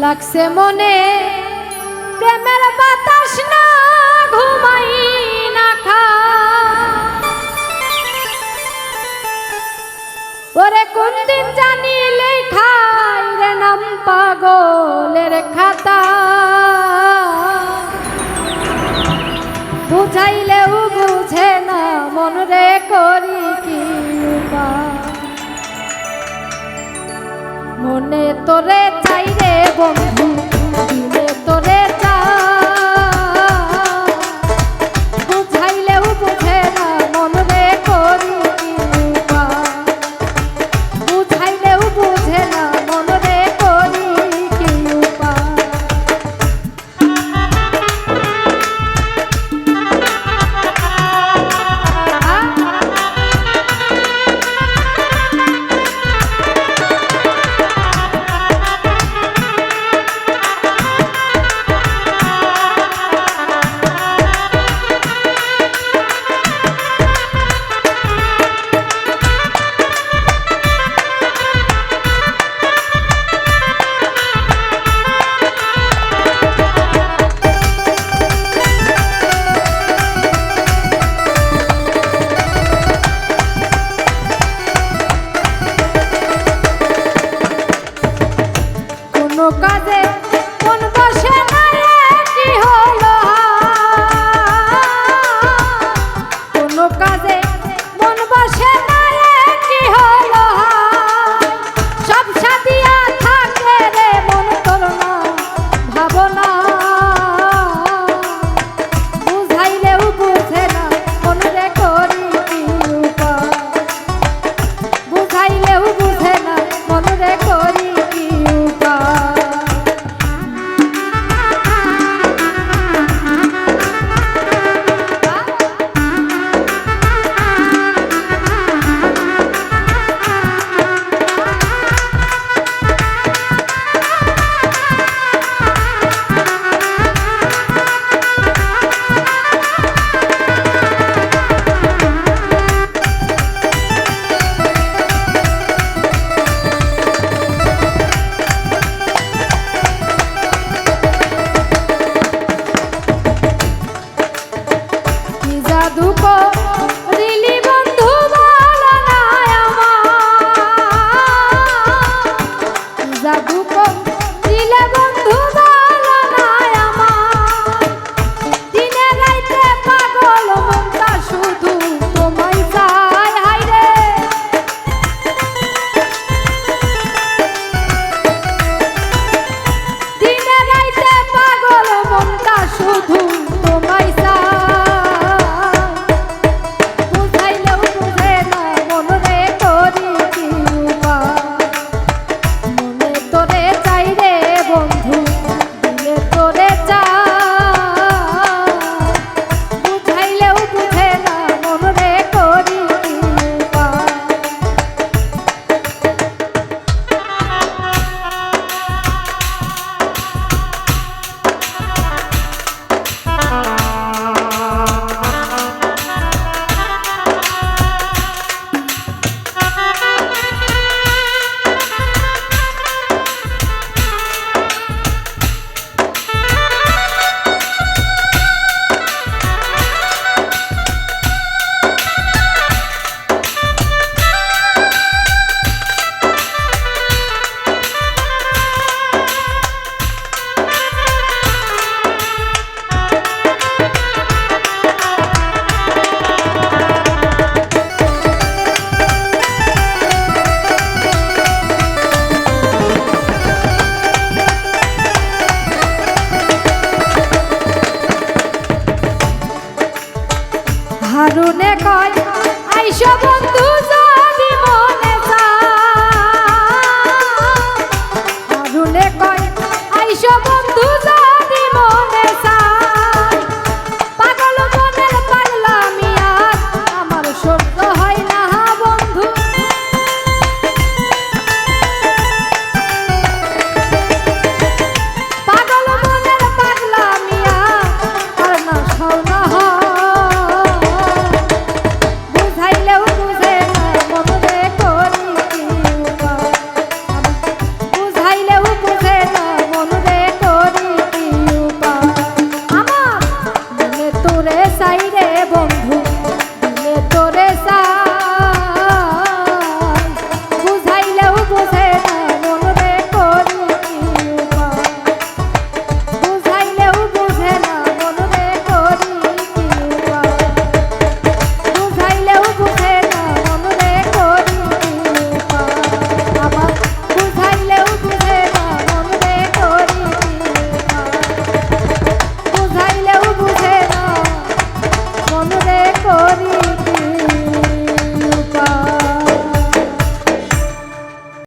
লাগছে মনে। প্রেমের বাতাস না ঘুমাই না খা ওরে কোন দিন জানি লেখাই রে নাম পাগলের খাতা। বুঝাইলেও বুঝে না মন রে করি কি? মনে তোরে বন্ধু। কোনো কাজে Hello, hi.